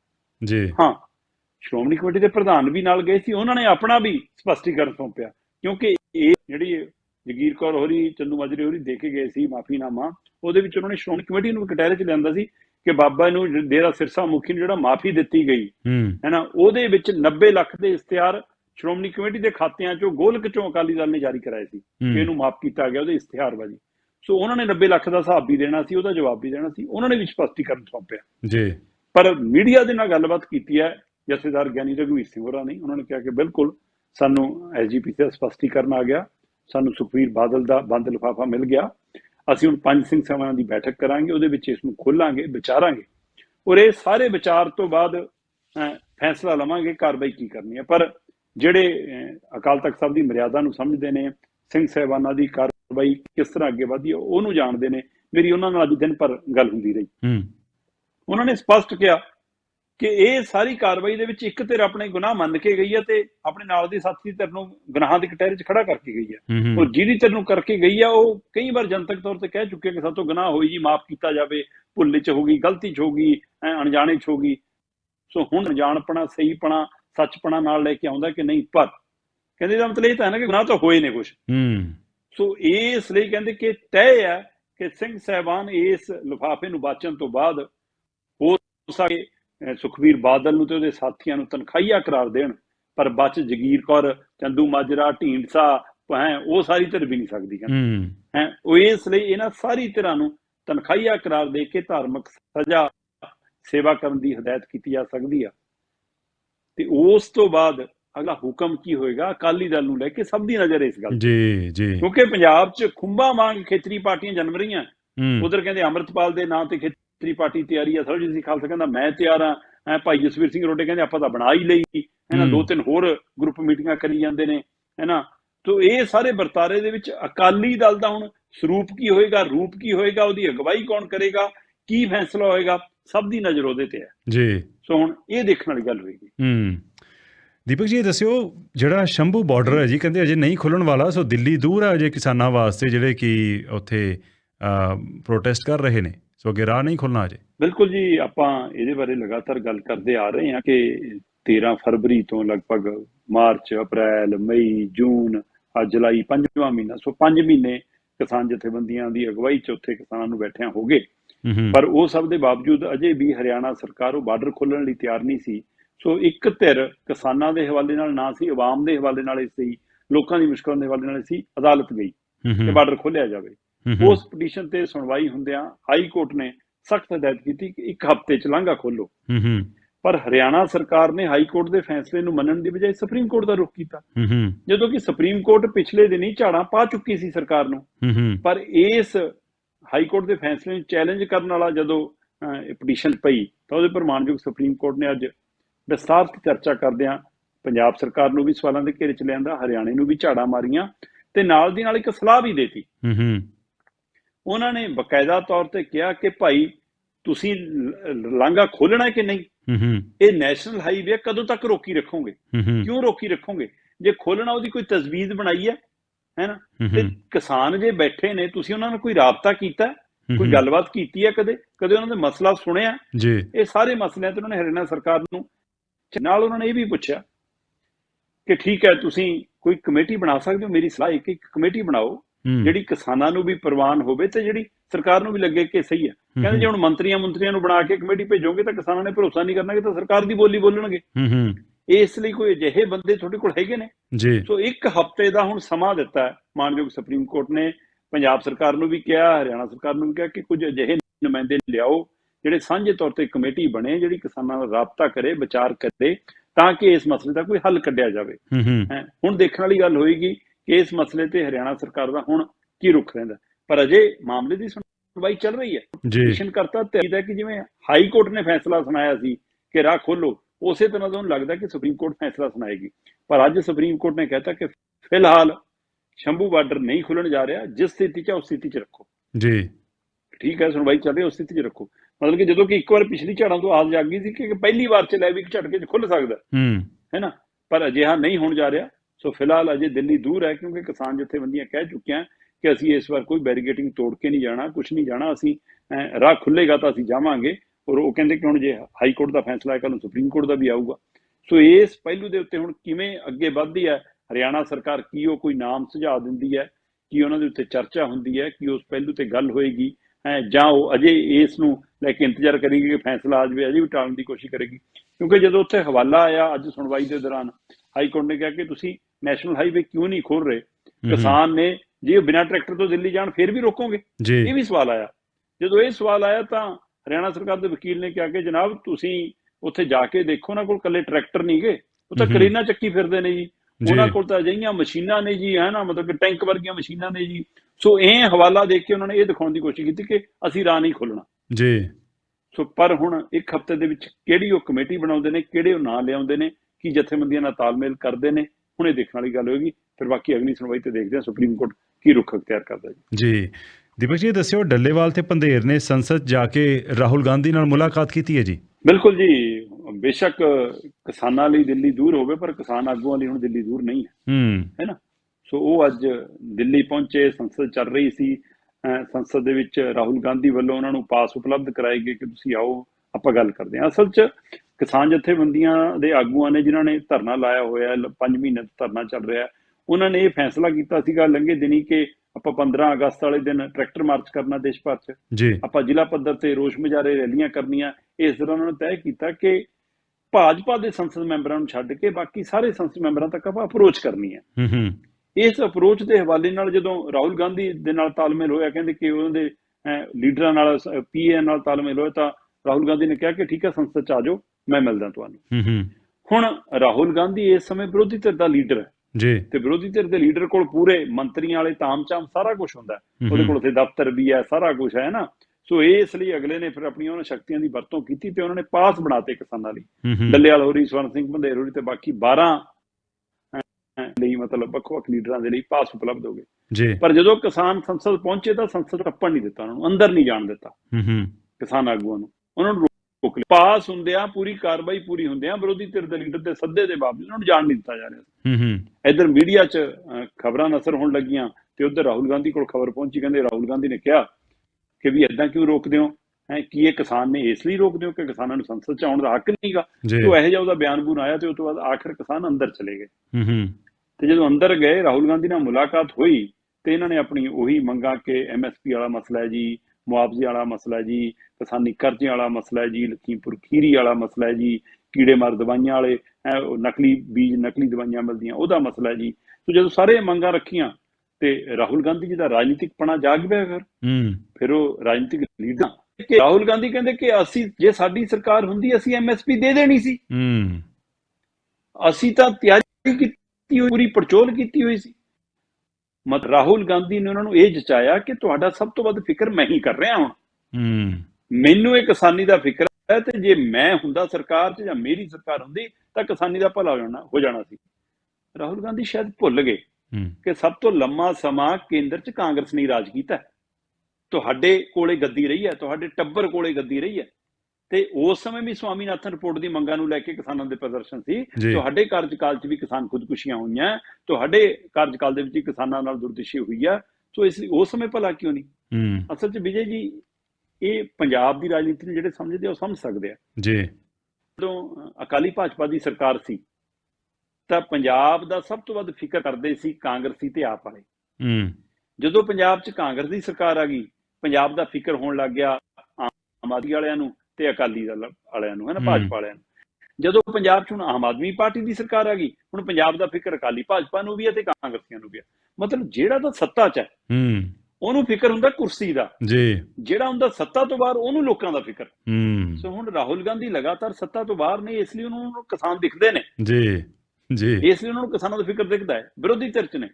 ਜੀ। ਹਾਂ ਸ਼੍ਰੋਮਣੀ ਕਮੇਟੀ ਦੇ ਪ੍ਰਧਾਨ ਵੀ ਨਾਲ ਗਏ ਸੀ ਉਹਨਾਂ ਨੇ ਆਪਣਾ ਵੀ ਸਪਸ਼ਟੀਕਰਨ ਸੌਂਪਿਆ। ਕਿਉਂਕਿ ਇਹ ਜਿਹੜੀ ਜਗੀਰ ਕੌਰ ਹੋਰੀ ਚੰਦੂ ਮਾਜਰੇ ਹੋਰੀ ਦੇ ਕੇ ਗਏ ਸੀ ਮਾਫੀਨਾਮਾ ਉਹਦੇ ਵਿੱਚ ਉਹਨਾਂ ਨੇ ਸ਼੍ਰੋਮਣੀ ਕਮੇਟੀ ਨੂੰ ਕਟਹਿਰੇ 'ਚ ਲਿਆਂਦਾ ਸੀ ਕਿ ਬਾਬਾ ਨੂੰ ਡੇਰਾ ਸਿਰਸਾ ਮੁਖੀ ਨੂੰ ਜਿਹੜਾ ਮਾਫੀ ਦਿੱਤੀ ਗਈ। ਹੂੰ। ਹੈ ਨਾ ਉਹਦੇ ਵਿੱਚ 90 ਲੱਖ ਦੇ ਇਸ਼ਤਿਹਾਰ ਸ਼੍ਰੋਮਣੀ ਕਮੇਟੀ ਦੇ ਖਾਤਿਆਂ 'ਚੋਂ ਗੋਲਕ 'ਚੋਂ ਅਕਾਲੀ ਦਲ ਨੇ ਜਾਰੀ ਕਰਾਏ ਸੀ ਕਿ ਇਹਨੂੰ ਮਾਫ ਕੀਤਾ ਗਿਆ ਉਹਦੇ ਇਸ਼ਤਿਹਾਰਬਾਜ਼ੀ। ਸੋ ਉਹਨਾਂ ਨੇ 90 ਲੱਖ ਦਾ ਹਿਸਾਬ ਵੀ ਦੇਣਾ ਸੀ ਉਹਦਾ ਜਵਾਬ ਵੀ ਦੇਣਾ ਸੀ ਉਹਨਾਂ ਨੇ ਵੀ ਸਪਸ਼ਟੀਕਰਨ ਸੌਂਪਿਆ ਜੀ। ਪਰ ਮੀਡੀਆ ਦੇ ਨਾਲ ਗੱਲਬਾਤ ਕੀਤੀ ਹੈ ਜਥੇਦਾਰ ਗਿਆਨੀ ਰਘਵੀਰ ਸਿੰਘ ਹੋਰਾਂ ਨੇ ਉਹਨਾਂ ਨੇ ਕਿਹਾ ਕਿ ਬਿਲਕੁਲ ਸਾਨੂੰ ਐਸਜੀਪੀ ਤੇ ਸਪਸ਼ਟੀਕਰਨ ਆ ਗਿਆ ਸਾਨੂੰ ਸੁਖਵੀਰ ਬਾਦਲ ਦਾ ਬੰਦ ਲਿਫਾਫਾ ਮਿਲ ਗਿਆ। ਅਸੀਂ ਹੁਣ ਪੰਜ ਸਿੰਘ ਸਭਾ ਦੀ ਬੈਠਕ ਕਰਾਂਗੇ ਉਹਦੇ ਵਿੱਚ ਇਸ ਨੂੰ ਖੋਲਾਂਗੇ ਵਿਚਾਰਾਂਗੇ। ਔਰ ਇਹ ਸਾਰੇ ਵਿਚਾਰ ਤੋਂ ਬਾਅਦ ਫੈਸਲਾ ਲਵਾਂਗੇ ਕਾਰਵਾਈ ਕੀ ਕਰਨੀ ਹੈ। ਪਰ ਜਿਹੜੇ ਅਕਾਲ ਤਖਤ ਸਾਹਿਬ ਦੀ ਮਰਿਆਦਾ ਨੂੰ ਸਮਝਦੇ ਨੇ ਸਿੰਘ ਸਾਹਿਬਾਨਾਂ ਦੀ ਕਾਰਵਾਈ ਕਿਸ ਤਰ੍ਹਾਂ ਅੱਗੇ ਵਧੀ ਉਹਨੂੰ ਜਾਣਦੇ ਨੇ। ਮੇਰੀ ਉਹਨਾਂ ਨਾਲ ਅੱਜ ਦਿਨ ਭਰ ਗੱਲ ਹੁੰਦੀ ਰਹੀ। ਹੂੰ। ਉਹਨਾਂ ਨੇ ਸਪਸ਼ਟ ਕਿਹਾ ਕਿ ਇਹ ਸਾਰੀ ਕਾਰਵਾਈ ਦੇ ਵਿੱਚ ਇੱਕ ਧਿਰ ਆਪਣੇ ਗੁਨਾਹ ਮੰਨ ਕੇ ਗਈ ਹੈ ਤੇ ਆਪਣੇ ਨਾਲ ਦੀ ਸਾਥੀ ਧਿਰ ਨੂੰ ਗੁਨਾਹਾਂ ਦੀ ਕਟਹਿਰੇ 'ਚ ਖੜਾ ਕਰਕੇ ਗਈ ਹੈ। ਹੂੰ ਉਹ ਹੂੰ ਜਿਹੜੀ ਧਿਰ ਨੂੰ ਕਰਕੇ ਗਈ ਆ ਉਹ ਕਈ ਵਾਰ ਜਨਤਕ ਤੌਰ ਤੇ ਕਹਿ ਚੁੱਕੇ ਕਿ ਸਾਤੋਂ ਗੁਨਾਹ ਹੋਈ ਜੀ ਮਾਫ ਕੀਤਾ ਜਾਵੇ ਭੁੱਲ 'ਚ ਹੋ ਗਈ ਗਲਤੀ 'ਚ ਹੋ ਗਈ ਅਣਜਾਣੇ 'ਚ ਹੋ ਗਈ। ਸੋ ਹੁਣ ਅਣਜਾਣਪਣਾ ਸਹੀਪਣਾ ਸੱਚਪਣਾ ਨਾਲ ਲੈ ਕੇ ਆਉਂਦਾ ਕਿ ਨਹੀਂ? ਪਰ ਕਹਿੰਦੇ ਇਹਦਾ ਮਤਲਬ ਇਹ ਤਾਂ ਹੈ ਨਾ ਕਿ ਗੁਨਾਹ ਤਾਂ ਹੋਏ ਨੇ ਕੁਝ ਹੂੰ। ਸੋ ਇਸ ਲਈ ਕਹਿੰਦੇ ਕਿ ਤੈਅ ਹੈ ਕਿ ਸਿੰਘ ਸਾਹਿਬਾਨ ਇਸ ਲਿਫਾਫੇ ਨੂੰ ਵਾਚਣ ਤੋਂ ਬਾਅਦ ਹੋ ਸਕੇ ਅਹ ਸੁਖਬੀਰ ਬਾਦਲ ਨੂੰ ਤੇ ਉਹਦੇ ਸਾਥੀਆਂ ਨੂੰ ਤਨਖਾਹੀਆ ਕਰਾਰ ਦੇਣ ਪਰ ਬਚ ਜਗੀਰ ਕੌਰ ਚੰਦੂ ਮਾਜਰਾ ਢੀਂਡਸਾ ਹੈ ਉਹ ਸਾਰੀ ਧਿਰ ਵੀ ਨਹੀਂ ਸਕਦੀ ਕਹਿੰਦੇ। ਹੂੰ। ਹੈ ਉਹ ਇਸ ਲਈ ਇਹਨਾਂ ਸਾਰੀ ਧਿਰਾਂ ਨੂੰ ਤਨਖਾਹੀਆ ਕਰਾਰ ਦੇ ਕੇ ਧਾਰਮਿਕ ਸਜ਼ਾ ਸੇਵਾ ਕਰਨ ਦੀ ਹਦਾਇਤ ਕੀਤੀ ਜਾ ਸਕਦੀ ਆ। ਤੇ ਉਸ ਤੋਂ ਬਾਅਦ ਅਗਲਾ ਹੁਕਮ ਕੀ ਹੋਏਗਾ? ਅਕਾਲੀ ਦਲ ਨੂੰ ਲੈ ਕੇ ਸਭ ਦੀ ਨਜ਼ਰ ਇਸ ਗੱਲ। ਜੀ ਜੀ। ਕਿਉਂਕਿ ਪੰਜਾਬ 'ਚ ਖੁੰਬਾ ਵਾਂਗ ਖੇਤਰੀ ਪਾਰਟੀਆਂ ਜਨਮ ਰਹੀਆਂ। ਉਧਰ ਕਹਿੰਦੇ ਅੰਮ੍ਰਿਤਪਾਲ ਦੇ ਨਾਂ ਤੇ ਖੇਤਰੀ ਪਾਰਟੀ ਤਿਆਰੀ ਆ ਸਰਜੀਤ ਸਿੰਘ ਖਾਲਸਾ ਕਹਿੰਦਾ ਮੈਂ ਤਿਆਰ ਆ। ਐ ਭਾਈ ਜਸਵੀਰ ਸਿੰਘ ਰੋਡੇ ਕਹਿੰਦੇ ਆਪਾਂ ਤਾਂ ਬਣਾ ਹੀ ਲਈ। ਹੂੰ। ਦੋ ਤਿੰਨ ਹੋਰ ਗਰੁੱਪ ਮੀਟਿੰਗਾਂ ਕਰੀ ਜਾਂਦੇ ਨੇ ਹੈਨਾ? ਤੋ ਇਹ ਸਾਰੇ ਵਰਤਾਰੇ ਦੇ ਵਿੱਚ ਅਕਾਲੀ ਦਲ ਦਾ ਹੁਣ ਸਰੂਪ ਕੀ ਹੋਏਗਾ ਰੂਪ ਕੀ ਹੋਏਗਾ ਉਹਦੀ ਅਗਵਾਈ ਕੌਣ ਕਰੇਗਾ ਕੀ ਫੈਸਲਾ ਹੋਏਗਾ ਸਭ ਦੀ ਨਜ਼ਰ ਉਹਦੇ ਤੇ ਹੈ। ਜੀ। ਸੋ ਹੁਣ ਇਹ ਦੇਖਣ ਵਾਲੀ ਗੱਲ ਹੋਏਗੀ। ਹੂੰ। ਦੀਪਕ ਜੀ ਦੱਸਿਓ ਜਿਹੜਾ ਸ਼ੰਭੂ ਬਾਰਡਰ ਹੈ ਜੀ ਕਹਿੰਦੇ ਅਜੇ ਨਹੀਂ ਖੁੱਲਣ ਵਾਲਾ ਸੋ ਦਿੱਲੀ ਦੂਰ ਹੈ ਅਜੇ ਕਿਸਾਨਾਂ ਵਾਸਤੇ ਜਿਹੜੇ ਕਿ ਉੱਥੇ ਪ੍ਰੋਟੈਸਟ ਕਰ ਰਹੇ ਨੇ। ਸੋ ਅੱਗੇ ਰਾਹ ਨਹੀਂ ਖੁੱਲਣਾ ਅਜੇ। ਬਿਲਕੁਲ ਜੀ ਆਪਾਂ ਇਹਦੇ ਬਾਰੇ ਲਗਾਤਾਰ ਗੱਲ ਕਰਦੇ ਆ ਰਹੇ ਹਾਂ ਕਿ 13 ਫਰਵਰੀ ਤੋਂ ਲਗਭਗ ਮਾਰਚ ਅਪ੍ਰੈਲ ਮਈ ਜੂਨ ਆ ਜੁਲਾਈ ਪੰਜਵਾਂ ਮਹੀਨਾ ਸੋ 5 ਮਹੀਨੇ ਕਿਸਾਨ ਜਥੇਬੰਦੀਆਂ ਦੀ ਅਗਵਾਈ ਚ ਉੱਥੇ ਕਿਸਾਨਾਂ ਨੂੰ ਬੈਠਿਆਂ ਹੋ ਗਏ। ਹੂੰ ਹੂੰ। ਪਰ ਉਹ ਸਭ ਦੇ ਬਾਵਜੂਦ ਅਜੇ ਵੀ ਹਰਿਆਣਾ ਸਰਕਾਰ ਉਹ ਬਾਰਡਰ ਖੋਲਣ ਲਈ ਤਿਆਰ ਨਹੀਂ ਸੀ। ਸੋ ਇੱਕ ਧਿਰ ਕਿਸਾਨਾਂ ਦੇ ਹਵਾਲੇ ਨਾਲ ਨਾ ਸੀ ਆਵਾਮ ਦੇ ਹਵਾਲੇ ਨਾਲ ਸੀ ਲੋਕਾਂ ਦੀ ਮੁਸ਼ਕਲਾਂ ਦੇ ਹਵਾਲੇ ਨਾਲ ਸੀ ਅਦਾਲਤ ਗਈ ਹੂੰ ਬਾਰਡਰ ਖੋਲਿਆ ਜਾਵੇ। ਉਸ ਪਟੀਸ਼ਨ ਤੇ ਸੁਣਵਾਈ ਹੁੰਦਿਆਂ ਹਾਈ ਕੋਰਟ ਨੇ ਸਖਤ ਹਦਾਇਤ ਕੀਤੀ ਕਿ ਇੱਕ ਹਫ਼ਤੇ ਚ ਲਾਂਘਾ ਖੋਲੋ ਹੂੰ ਹੂੰ ਪਰ ਹਰਿਆਣਾ ਸਰਕਾਰ ਨੇ ਹਾਈ ਕੋਰਟ ਦੇ ਫੈਸਲੇ ਨੂੰ ਮੰਨਣ ਦੀ ਬਜਾਏ ਸੁਪਰੀਮ ਕੋਰਟ ਦਾ ਰੁਖ ਕੀਤਾ। ਹੂੰ ਹੂੰ ਜਦੋਂ ਕਿ ਸੁਪਰੀਮ ਕੋਰਟ ਪਿਛਲੇ ਦਿਨੀ ਝਾੜਾਂ ਪਾ ਚੁੱਕੀ ਸੀ ਸਰਕਾਰ ਨੂੰ। ਹੂੰ ਹੂੰ ਪਰ ਇਸ ਹਾਈ ਕੋਰਟ ਦੇ ਫੈਸਲੇ ਨੂੰ ਚੈਲੰਜ ਕਰਨ ਵਾਲਾ ਜਦੋਂ ਪਟੀਸ਼ਨ ਪਈ ਤਾਂ ਉਹਦੇ ਪਰ ਮਾਨਯੋਗ ਸੁਪਰੀਮ ਕੋਰਟ ਨੇ ਅੱਜ ਵਿਸਤਾਰਤ ਚਰਚਾ ਕਰਦਿਆਂ ਪੰਜਾਬ ਸਰਕਾਰ ਨੂੰ ਵੀ ਸਵਾਲਾਂ ਦੇ ਘੇਰੇ ਚ ਲਿਆਂਦਾ ਹਰਿਆਣੇ ਨੂੰ ਵੀ ਝਾੜਾਂ ਮਾਰੀਆਂ ਤੇ ਨਾਲ ਦੀ ਨਾਲ ਇੱਕ ਸਲਾਹ ਵੀ ਦੇਤੀ। ਹੂੰ ਹੂੰ ਉਹਨਾਂ ਨੇ ਬਕਾਇਦਾ ਤੌਰ ਤੇ ਕਿਹਾ ਕਿ ਭਾਈ ਤੁਸੀਂ ਲ- ਲਾਂਘਾ ਖੋਲਣਾ ਹੈ ਕਿ ਨਹੀਂ? ਇਹ ਨੈਸ਼ਨਲ ਹਾਈਵੇ ਕਦੋਂ ਤੱਕ ਰੋਕੀ ਰੱਖੋਗੇ? ਕਿਉਂ ਰੋਕੀ ਰੱਖੋਗੇ? ਜੇ ਖੋਲਣਾ ਉਹਦੀ ਕੋਈ ਤਜਵੀਜ਼ ਬਣਾਈ ਹੈ ਹੈ ਨਾ? ਹੂੰ ਤੇ ਕਿਸਾਨ ਜੇ ਬੈਠੇ ਨੇ ਤੁਸੀਂ ਉਹਨਾਂ ਨਾਲ ਕੋਈ ਰਾਬਤਾ ਕੀਤਾ? ਕੋਈ। ਗੱਲਬਾਤ ਕੀਤੀ ਹੈ ਕਦੇ? ਕਦੇ ਉਹਨਾਂ ਦਾ ਮਸਲਾ ਸੁਣਿਆ? ਜੀ। ਇਹ ਸਾਰੇ ਮਸਲਿਆਂ ਤੇ ਉਹਨਾਂ ਨੇ ਹਰਿਆਣਾ ਸਰਕਾਰ ਨੂੰ ਨਾਲ ਉਹਨਾਂ ਨੇ ਇਹ ਵੀ ਪੁੱਛਿਆ ਕਿ ਠੀਕ ਹੈ ਤੁਸੀਂ ਕੋਈ ਕਮੇਟੀ ਬਣਾ ਸਕਦੇ ਹੋ? ਮੇਰੀ ਸਲਾਹ ਹੈ ਕਿ ਇੱਕ ਕਮੇਟੀ ਬਣਾਓ। ਜਿਹੜੀ ਕਿਸਾਨਾਂ ਨੂੰ ਵੀ ਪ੍ਰਵਾਨ ਹੋਵੇ ਤੇ ਜਿਹੜੀ ਸਰਕਾਰ ਨੂੰ ਵੀ ਲੱਗੇ ਕਿ ਸਹੀ ਹੈ। ਕਹਿੰਦੇ ਜੇ ਹੁਣ ਮੰਤਰੀਆਂ ਮੰਤਰੀਆਂ ਨੂੰ ਬਣਾ ਕੇ ਕਮੇਟੀ ਭੇਜੋਗੇ ਤਾਂ ਕਿਸਾਨਾਂ ਨੇ ਭਰੋਸਾ ਨਹੀਂ ਕਰਨਾ ਕਿ ਤਾਂ ਸਰਕਾਰ ਦੀ ਬੋਲੀ ਬੋਲਣਗੇ। ਹੂੰ ਹੂੰ। ਇਸ ਲਈ ਕੋਈ ਅਜਿਹੇ ਬੰਦੇ ਤੁਹਾਡੇ ਕੋਲ ਹੈਗੇ ਨੇ? ਜੀ। ਸੋ ਇੱਕ ਹਫ਼ਤੇ ਦਾ ਹੁਣ ਸਮਾਂ ਦਿੱਤਾ ਹੈ। ਮਾਨਯੋਗ ਸੁਪਰੀਮ ਕੋਰਟ ਨੇ ਪੰਜਾਬ ਸਰਕਾਰ ਨੂੰ ਵੀ ਕਿਹਾ ਹਰਿਆਣਾ ਸਰਕਾਰ ਨੂੰ ਵੀ ਕਿਹਾ ਕਿ ਕੁਝ ਅਜਿਹੇ ਨੁਮਾਇੰਦੇ ਲਿਆਓ ਜਿਹੜੇ ਸਾਂਝੇ ਤੌਰ ਤੇ ਕਮੇਟੀ ਬਣੇ ਜਿਹੜੀ ਕਿਸਾਨਾਂ ਨਾਲ ਰਾਬਤਾ ਕਰੇ ਵਿਚਾਰ ਕਰੇ ਤਾਂ ਕਿ ਇਸ ਮਸਲੇ ਦਾ ਕੋਈ ਹੱਲ ਕੱਢਿਆ ਜਾਵੇ। ਹੂੰ ਹੂੰ। ਹੈਂ। ਹੁਣ ਦੇਖਣ ਵਾਲੀ ਗੱਲ ਹੋਏਗੀ ਇਸ ਮਸਲੇ ਤੇ ਹਰਿਆਣਾ ਸਰਕਾਰ ਦਾ ਹੁਣ ਕੀ ਰੁਖ ਰਹਿੰਦਾ? ਪਰ ਅਜੇ ਮਾਮਲੇ ਦੀ ਸੁਣਵਾਈ ਚੱਲ ਰਹੀ ਹੈ। ਪਟੀਸ਼ਨ ਕਰਤਾ ਚਾਹੀਦਾ ਕਿ ਜਿਵੇਂ ਹਾਈ ਕੋਰਟ ਨੇ ਫੈਸਲਾ ਸੁਣਾਇਆ ਸੀ ਕਿ ਰਾਹ ਖੋਲੋ ਉਸੇ ਤਰ੍ਹਾਂ ਤੁਹਾਨੂੰ ਲੱਗਦਾ ਕਿ ਸੁਪਰੀਮ ਕੋਰਟ ਫੈਸਲਾ ਸੁਣਾਏਗੀ। ਪਰ ਅੱਜ ਸੁਪਰੀਮ ਕੋਰਟ ਨੇ ਕਹਿਤਾ ਕਿ ਫਿਲਹਾਲ ਸ਼ੰਭੂ ਬਾਰਡਰ ਨਹੀਂ ਖੁੱਲਣ ਜਾ ਰਿਹਾ ਜਿਸ ਸਥਿਤੀ 'ਚ ਉਸ ਸਥਿਤੀ 'ਚ ਰੱਖੋ। ਜੀ। ਠੀਕ ਹੈ ਸੁਣਵਾਈ ਚੱਲ ਰਹੀ ਉਸ ਸਥਿਤੀ 'ਚ ਰੱਖੋ। ਮਤਲਬ ਕਿ ਜਦੋਂ ਕਿ ਇੱਕ ਵਾਰ ਪਿਛਲੀ ਝਾੜਾਂ ਤੋਂ ਆਸ ਜਾਗ ਗਈ ਸੀ ਕਿ ਪਹਿਲੀ ਵਾਰ 'ਚ ਲੈ ਵੀ ਇੱਕ ਝਟਕੇ 'ਚ ਖੁੱਲ ਸਕਦਾ। ਹੂੰ। ਹੈ ਨਾ? ਪਰ ਅਜਿਹਾ ਨਹੀਂ ਹੋਣ ਜਾ ਰਿਹਾ। ਸੋ ਫਿਲਹਾਲ ਅਜੇ ਦਿੱਲੀ ਦੂਰ ਹੈ, ਕਿਉਂਕਿ ਕਿਸਾਨ ਜਥੇਬੰਦੀਆਂ ਕਹਿ ਚੁੱਕੀਆਂ ਕਿ ਅਸੀਂ ਇਸ ਵਾਰ ਕੋਈ ਬੈਰੀਗੇਟਿੰਗ ਤੋੜ ਕੇ ਨਹੀਂ ਜਾਣਾ ਕੁਝ ਨਹੀਂ ਜਾਣਾ, ਅਸੀਂ ਰਾਹ ਖੁੱਲੇਗਾ ਤਾਂ ਅਸੀਂ ਜਾਵਾਂਗੇ। ਔਰ ਉਹ ਕਹਿੰਦੇ ਕਿ ਹੁਣ ਜੇ ਹਾਈ ਕੋਰਟ ਦਾ ਫੈਸਲਾ ਹੈ ਕੱਲ ਨੂੰ ਸੁਪਰੀਮ ਕੋਰਟ ਦਾ ਵੀ ਆਊਗਾ। ਸੋ ਇਸ ਪਹਿਲੂ ਦੇ ਉੱਤੇ ਹੁਣ ਕਿਵੇਂ ਅੱਗੇ ਵੱਧਦੀ ਹੈ, ਹਰਿਆਣਾ ਸਰਕਾਰ ਕੀ ਉਹ ਕੋਈ ਨਾਮ ਸੁਝਾਅ ਦਿੰਦੀ ਹੈ, ਕੀ ਉਹਨਾਂ ਦੇ ਉੱਤੇ ਚਰਚਾ ਹੁੰਦੀ ਹੈ, ਕਿ ਉਸ ਪਹਿਲੂ ਤੇ ਗੱਲ ਹੋਏਗੀ, ਹੈ, ਜਾਂ ਉਹ ਅਜੇ ਇਸ ਨੂੰ ਲੈ ਕੇ ਇੰਤਜ਼ਾਰ ਕਰੇਗੀ ਕਿ ਫੈਸਲਾ ਆ ਜਾਵੇ ਅਜੇ ਵੀ ਟਾਲਣ ਦੀ ਕੋਸ਼ਿਸ਼ ਕਰੇਗੀ। ਕਿਉਂਕਿ ਜਦੋਂ ਉੱਥੇ ਹਵਾਲਾ ਆਇਆ ਅੱਜ ਸੁਣਵਾਈ ਦੇ ਦੌਰਾਨ, ਹਾਈ ਕੋਰਟ ਨੇ ਕਿਹਾ ਕਿ ਤੁਸੀਂ ਨੈਸ਼ਨਲ ਹਾਈਵੇ ਕਿਉਂ ਨਹੀਂ ਖੋਲ ਰਹੇ? ਕਿਸਾਨ ਨੇ ਜੇ ਬਿਨਾਂ ਟਰੈਕਟਰ ਤੋਂ ਦਿੱਲੀ ਜਾਣ ਫਿਰ ਵੀ ਰੋਕੋਗੇ? ਇਹ ਵੀ ਸਵਾਲ ਆਇਆ। ਜਦੋਂ ਇਹ ਸਵਾਲ ਆਇਆ ਤਾਂ ਹਰਿਆਣਾ ਸਰਕਾਰ ਦੇ ਵਕੀਲ ਨੇ ਕਿਹਾ ਕਿ ਜਨਾਬ ਤੁਸੀਂ ਉੱਥੇ ਜਾ ਕੇ ਦੇਖੋ ਨਾ ਕੋਲ ਕੱਲੇ ਟਰੈਕਟਰ ਨਹੀਂ ਗਏ ਉਹ ਤਾਂ। ਕਰੇਨਾ ਚੱਕੀ ਫਿਰਦੇ ਨੇ ਜੀ। ਜੀ। ਉਹਨਾਂ ਕੋਲ ਤਾਂ ਅਜਿਹੀਆਂ ਮਸ਼ੀਨਾਂ ਨੇ ਜੀ ਹੈ ਨਾ? ਮਤਲਬ ਕਿ ਟੈਂਕ ਵਰਗੀਆਂ ਮਸ਼ੀਨਾਂ ਨੇ ਜੀ। ਸੋ ਇਹ ਹਵਾਲਾ ਦੇ ਕੇ ਉਹਨਾਂ ਨੇ ਇਹ ਦਿਖਾਉਣ ਦੀ ਕੋਸ਼ਿਸ਼ ਕੀਤੀ ਕਿ ਅਸੀਂ ਰਾਹ ਨਹੀਂ ਖੋਲਣਾ ਜੀ। ਸੋ ਪਰ ਹੁਣ ਇੱਕ ਹਫ਼ਤੇ ਦੇ ਵਿੱਚ ਕਿਹੜੀ ਉਹ ਕਮੇਟੀ ਬਣਾਉਂਦੇ ਨੇ ਕਿਹੜੇ ਉਹ ਨਾਂ ਲਿਆਉਂਦੇ ਨੇ ਕੀ ਜਥੇਬੰਦੀਆਂ ਨਾਲ ਤਾਲਮੇਲ ਕਰਦੇ ਨੇ ਹੁਣ ਇਹ ਦੇਖਣ ਵਾਲੀ ਗੱਲ ਹੋਏਗੀ। ਫਿਰ ਬਾਕੀ ਅਗਲੀ ਸੁਣਵਾਈ ਤੇ ਦੇਖਦੇ ਹਾਂ ਸੁਪਰੀਮ ਕੋਰਟ ਕੀ ਰੁਖ ਅਖਤਿਆਰ ਕਰਦਾ ਜੀ। ਜੀ। ਦੀਪਕ ਜੀ ਦੱਸਿਓ ਡੱਲੇਵਾਲ ਤੇ ਪੰਧੇਰ ਨੇ ਸੰਸਦ ਜਾ ਕੇ ਰਾਹੁਲ ਗਾਂਧੀ ਨਾਲ ਮੁਲਾਕਾਤ ਕੀਤੀ ਹੈ ਜੀ? ਬਿਲਕੁਲ ਜੀ। ਬੇਸ਼ੱਕ ਕਿਸਾਨਾਂ ਲਈ ਦਿੱਲੀ ਦੂਰ ਹੋਵੇ ਪਰ ਕਿਸਾਨ ਆਗੂਆਂ ਲਈ ਹੁਣ ਦਿੱਲੀ ਦੂਰ ਨਹੀਂ ਹੈ। ਹੂੰ। ਹੈ ਨਾ? ਸੋ ਉਹ ਅੱਜ ਦਿੱਲੀ ਪਹੁੰਚੇ ਸੰਸਦ ਚੱਲ ਰਹੀ ਸੀ। ਸੰਸਦ ਦੇ ਵਿੱਚ ਰਾਹੁਲ ਗਾਂਧੀ ਵੱਲੋਂ ਉਹਨਾਂ ਨੂੰ ਪਾਸ ਉਪਲਬਧ ਕਰਾਏ ਗਏ ਕਿ ਤੁਸੀਂ ਆਓ ਆਪਾਂ ਗੱਲ ਕਰਦੇ ਹਾਂ। ਅਸਲ 'ਚ ਕਿਸਾਨ ਜਥੇਬੰਦੀਆਂ ਦੇ ਆਗੂਆਂ ਨੇ ਜਿਨ੍ਹਾਂ ਨੇ ਧਰਨਾ ਲਾਇਆ ਹੋਇਆ ਹੈ 5 ਮਹੀਨੇ ਤੋਂ ਧਰਨਾ ਚੱਲ ਰਿਹਾ ਹੈ, ਉਹਨਾਂ ਨੇ ਇਹ ਫੈਸਲਾ ਕੀਤਾ ਸੀਗਾ ਲੰਘੇ ਦਿਨੀ ਕਿ ਆਪਾਂ 15 ਅਗਸਤ ਵਾਲੇ ਦਿਨ ਟਰੈਕਟਰ ਮਾਰਚ ਕਰਨਾ ਦੇਸ਼ ਭਰ 'ਚ। ਆਪਾਂ ਜ਼ਿਲ੍ਹਾ ਪੱਧਰ ਤੇ ਰੋਸ਼ ਮੁਜ਼ਾਹਰੇ ਰੈਲੀਆਂ ਕਰਨੀਆਂ ਇਸ ਤਰ੍ਹਾਂ ਉਹਨਾਂ ਨੇ ਤੈਅ ਕੀਤਾ ਕਿ ਭਾਜਪਾ ਦੇ ਸੰਸਦ ਮੈਂਬਰਾਂ ਨੂੰ ਛੱਡ ਕੇ ਬਾਕੀ ਸਾਰੇ ਸੰਸਦ ਮੈਂਬਰਾਂ ਤੱਕ ਆਪਾਂ ਅਪਰੋਚ ਕਰਨੀ ਹੈ। ਹੂੰ ਹੂੰ। ਇਸ ਅਪਰੋਚ ਦੇ ਹਵਾਲੇ ਨਾਲ ਜਦੋਂ ਰਾਹੁਲ ਗਾਂਧੀ ਦੇ ਨਾਲ ਤਾਲਮੇਲ ਹੋਇਆ ਕਹਿੰਦੇ ਕਿ ਉਹਨਾਂ ਦੇ ਲੀਡਰਾਂ ਨਾਲ ਪੀਏ ਨਾਲ ਤਾਲਮੇਲ ਹੋਇਆ ਤਾਂ ਰਾਹੁਲ ਗਾਂਧੀ ਨੇ ਕਿਹਾ ਕਿ ਠੀਕ ਹੈ ਸੰਸਦ ਚ ਆ ਜਾਓ। ਮੈਂ ਮਿਲਦਾ ਤੁਹਾਨੂੰ। ਹੂੰ ਹੁਣ ਰਾਹੁਲ ਗਾਂਧੀ ਇਸ ਸਮੇਂ ਵਿਰੋਧੀ ਧਿਰ ਦਾ ਲੀਡਰ ਹੈ। ਜੀ। ਤੇ ਵਿਰੋਧੀ ਧਿਰ ਦੇ ਲੀਡਰ ਕੋਲ ਪੂਰੇ ਮੰਤਰੀਆਂ ਵਾਲੇ ਤਾਮਚਾਮ ਸਾਰਾ ਕੁਝ ਹੁੰਦਾ ਉਹਦੇ। ਕੋਲ ਉੱਥੇ ਦਫ਼ਤਰ ਵੀ ਹੈ ਸਾਰਾ ਕੁਝ ਹੈ ਨਾ। ਸੋ ਇਸ ਲਈ ਅਗਲੇ ਨੇ ਫਿਰ ਆਪਣੀਆਂ ਉਹਨਾਂ ਸ਼ਕਤੀਆਂ ਦੀ ਵਰਤੋਂ ਕੀਤੀ ਤੇ ਉਹਨਾਂ ਨੇ ਪਾਸ ਬਣਾਤੇ ਕਿਸਾਨਾਂ ਲਈ। ਡੱਲੇਵਾਲ ਹੋਰੀ ਸਵਰਨ ਸਿੰਘ ਬੰਦੇਰ ਹੋਰੀ ਤੇ ਬਾਕੀ 12 ਅਹ, ਲਈ ਮਤਲਬ ਵੱਖ-ਵੱਖ ਲੀਡਰਾਂ ਦੇ ਲਈ ਪਾਸ ਉਪਲਬਧ ਹੋ ਗਏ। ਜੀ। ਪਰ ਜਦੋਂ ਕਿਸਾਨ ਸੰਸਦ ਪਹੁੰਚੇ ਤਾਂ ਸੰਸਦ ਟੱਪਣ ਨਹੀਂ ਦਿੱਤਾ ਉਹਨਾਂ ਨੂੰ ਅੰਦਰ ਨਹੀਂ ਜਾਣ ਦਿੱਤਾ। ਹੂੰ ਹੂੰ। ਕਿਸਾਨ ਆਗੂਆਂ ਨੂੰ। ਉਹਨਾਂ ਨੂੰ ਰੋਕ ਲਿਆ ਪਾਸ ਹੁੰਦਿਆਂ ਪੂਰੀ ਕਾਰਵਾਈ ਪੂਰੀ ਹੁੰਦਿਆਂ ਵਿਰੋਧੀ ਧਿਰ ਦੇ ਲੀਡਰ ਦੇ ਸੱਦੇ ਦੇ ਬਾਵਜੂਦ ਉਹਨਾਂ ਨੂੰ ਜਾਣ ਨਹੀਂ ਦਿੱਤਾ ਜਾ ਰਿਹਾ। ਹੂੰ ਹੂੰ। ਇਧਰ ਮੀਡੀਆ 'ਚ ਖਬਰਾਂ ਨਸਰ ਹੋਣ ਲੱਗੀਆਂ ਤੇ ਉਧਰ ਰਾਹੁਲ ਗਾਂਧੀ ਕੋਲ ਖਬਰ ਪਹੁੰਚੀ ਕਹਿੰਦੇ ਰਾਹੁਲ ਗਾਂਧੀ ਨੇ ਕਿਹਾ ਕਿ ਵੀ ਇਦਾਂ ਕਿਉਂ ਰੋਕਦੇ ਹੋ? ਹੈ ਕੀ ਇਹ ਕਿਸਾਨ ਨੇ ਇਸ ਲਈ ਰੋਕਦੇ ਹੋ ਕਿ ਕਿਸਾਨਾਂ ਨੂੰ ਸੰਸਦ 'ਚ ਆਉਣ ਦਾ ਹੱਕ ਨਹੀਂਗਾ? ਤੇ ਉਹ ਇਹੋ ਜਿਹਾ ਉਹਦਾ ਬਿਆਨ ਬੂਨ ਆਇਆ ਤੇ ਉਸ ਤੋਂ ਬਾਅਦ ਆਖਰ ਕਿਸਾਨ ਅੰਦਰ ਚਲੇ ਗਏ। ਹੂੰ ਹੂੰ। ਤੇ ਜਦੋਂ ਅੰਦਰ ਗਏ ਰਾਹੁਲ ਗਾਂਧੀ ਨਾਲ ਮੁਲਾਕਾਤ ਹੋਈ ਤੇ ਇਹਨਾਂ ਨੇ ਆਪਣੀ ਉਹੀ ਮੰਗਾਂ ਕਿ ਐਮਐਸਪੀ ਵਾਲਾ ਮਸਲਾ ਹੈ ਜੀ ਮੁਆਵਜ਼ੇ ਵਾਲਾ ਮਸਲਾ ਜੀ ਕਿਸਾਨੀ ਕਰਜ਼ੇ ਵਾਲਾ ਮਸਲਾ ਜੀ ਲਖੀਮਪੁਰ ਖੀਰੀ ਵਾਲਾ ਮਸਲਾ ਜੀ ਕੀੜੇ ਮਾਰ ਦਵਾਈਆਂ ਵਾਲੇ ਨਕਲੀ ਬੀਜ ਨਕਲੀ ਦਵਾਈਆਂ ਮਿਲਦੀਆਂ ਉਹਦਾ ਮਸਲਾ ਜੀ। ਤੇ ਜਦੋਂ ਸਾਰੇ ਮੰਗਾਂ ਰੱਖੀਆਂ ਤੇ ਰਾਹੁਲ ਗਾਂਧੀ ਜੀ ਦਾ ਰਾਜਨੀਤਿਕ ਪਣਾ ਜਾਗ ਪਿਆ ਫਿਰ। ਹੂੰ। ਫਿਰ ਉਹ ਰਾਜਨੀਤਿਕ ਲੀਡਰ ਕਿ ਰਾਹੁਲ ਗਾਂਧੀ ਕਹਿੰਦੇ ਕਿ ਅਸੀਂ ਜੇ ਸਾਡੀ ਸਰਕਾਰ ਹੁੰਦੀ ਅਸੀਂ ਐਮਐਸਪੀ ਦੇ ਦੇਣੀ ਸੀ। ਹੂੰ। ਅਸੀਂ ਤਾਂ ਤਿਆਰੀ ਕੀਤੀ ਹੋਈ ਪੂਰੀ ਪੜਚੋਲ ਕੀਤੀ ਹੋਈ ਸੀ। ਮਤ ਰਾਹੁਲ ਗਾਂਧੀ ਨੇ ਉਹਨਾਂ ਨੂੰ ਇਹ ਜਚਾਇਆ ਕਿ ਤੁਹਾਡਾ ਸਭ ਤੋਂ ਵੱਧ ਫਿਕਰ ਮੈਂ ਹੀ ਕਰ ਰਿਹਾ ਹਾਂ ਹੂੰ। ਮੈਨੂੰ ਇਹ ਕਿਸਾਨੀ ਦਾ ਫਿਕਰ ਹੈ ਤੇ ਜੇ ਮੈਂ ਹੁੰਦਾ ਸਰਕਾਰ 'ਚ ਜਾਂ ਮੇਰੀ ਸਰਕਾਰ ਹੁੰਦੀ ਤਾਂ ਕਿਸਾਨੀ ਦਾ ਭਲਾ ਹੋ ਜਾਣਾ ਹੋ ਜਾਣਾ ਸੀ। ਰਾਹੁਲ ਗਾਂਧੀ ਸ਼ਾਇਦ ਭੁੱਲ ਗਏ ਕਿ ਸਭ ਤੋਂ ਲੰਮਾ ਸਮਾਂ ਕੇਂਦਰ 'ਚ ਕਾਂਗਰਸ ਨੇ ਰਾਜ ਕੀਤਾ। ਤੁਹਾਡੇ ਕੋਲੇ ਗੱਦੀ ਰਹੀ ਹੈ ਤੁਹਾਡੇ ਟੱਬਰ ਕੋਲੇ ਗੱਦੀ ਰਹੀ ਹੈ। ਤੇ ਉਸ ਸਮੇਂ ਵੀ ਸਵਾਮੀਨਾਥਨ ਰਿਪੋਰਟ ਦੀ ਮੰਗਾਂ ਨੂੰ ਲੈ ਕੇ ਕਿਸਾਨਾਂ ਦੇ ਪ੍ਰਦਰਸ਼ਨ ਸੀ। ਤੁਹਾਡੇ ਕਾਰਜਕਾਲ 'ਚ ਵੀ ਕਿਸਾਨ ਖੁਦਕੁਸ਼ੀਆਂ ਹੋਈਆਂ ਤੁਹਾਡੇ ਕਾਰਜਕਾਲ ਦੇ ਵਿੱਚ ਕਿਸਾਨਾਂ ਨਾਲ ਦੁਰਦਿਸ਼ੀ ਹੋਈ ਆ। ਸੋ ਇਸ ਉਸ ਸਮੇਂ ਭਲਾ ਕਿਉਂ ਨਹੀਂ? ਅਸਲ 'ਚ ਵਿਜੇ ਜੀ ਇਹ ਪੰਜਾਬ ਦੀ ਰਾਜਨੀਤੀ ਨੂੰ ਜਿਹੜੇ ਸਮਝਦੇ ਉਹ ਸਮਝ ਸਕਦੇ ਆ। ਜੀ। ਜਦੋਂ ਅਕਾਲੀ ਭਾਜਪਾ ਦੀ ਸਰਕਾਰ ਸੀ ਤਾਂ ਪੰਜਾਬ ਦਾ ਸਭ ਤੋਂ ਵੱਧ ਫਿਕਰ ਕਰਦੇ ਸੀ ਕਾਂਗਰਸੀ ਤੇ ਆਪ ਵਾਲੇ। ਹੂੰ। ਜਦੋਂ ਪੰਜਾਬ 'ਚ ਕਾਂਗਰਸ ਦੀ ਸਰਕਾਰ ਆ ਗਈ ਪੰਜਾਬ ਦਾ ਫਿਕਰ ਹੋਣ ਲੱਗ ਗਿਆ ਆਮ ਆਦਮੀ ਵਾਲਿਆਂ ਨੂੰ। ਤੇ ਅਕਾਲੀ ਦਲ ਵਾਲਿਆਂ ਨੂੰ ਹੈ। ਨਾ। ਭਾਜਪਾ ਵਾਲਿਆਂ ਨੂੰ। ਜਦੋਂ ਪੰਜਾਬ 'ਚ ਹੁਣ ਆਮ ਆਦਮੀ ਪਾਰਟੀ ਦੀ ਸਰਕਾਰ ਆ ਗਈ ਹੁਣ ਪੰਜਾਬ ਦਾ ਫਿਕਰ ਅਕਾਲੀ ਭਾਜਪਾ ਨੂੰ ਵੀ ਹੈ ਤੇ ਕਾਂਗਰਸੀਆਂ ਨੂੰ ਵੀ ਹੈ ਮਤਲਬ ਜਿਹੜਾ ਤਾਂ ਸੱਤਾ 'ਚ ਹੈ ਹੂੰ। ਉਹਨੂੰ ਫਿਕਰ ਹੁੰਦਾ ਕੁਰਸੀ ਦਾ। ਜੀ। ਜਿਹੜਾ ਹੁੰਦਾ ਸੱਤਾ ਤੋਂ ਬਾਹਰ ਉਹਨੂੰ ਲੋਕਾਂ ਦਾ ਫਿਕਰ। ਹੂੰ। ਸੋ ਹੁਣ ਰਾਹੁਲ ਗਾਂਧੀ ਲਗਾਤਾਰ ਸੱਤਾ ਤੋਂ ਬਾਹਰ ਨੇ ਇਸ ਲਈ ਉਹਨਾਂ ਨੂੰ ਕਿਸਾਨ ਦਿਖਦੇ ਨੇ। ਜੀ ਜੀ। ਇਸ ਲਈ ਉਹਨਾਂ ਨੂੰ ਕਿਸਾਨਾਂ ਦਾ ਫਿਕਰ ਦਿਖਦਾ ਹੈ ਵਿਰੋਧੀ ਧਿਰ 'ਚ ਨੇ।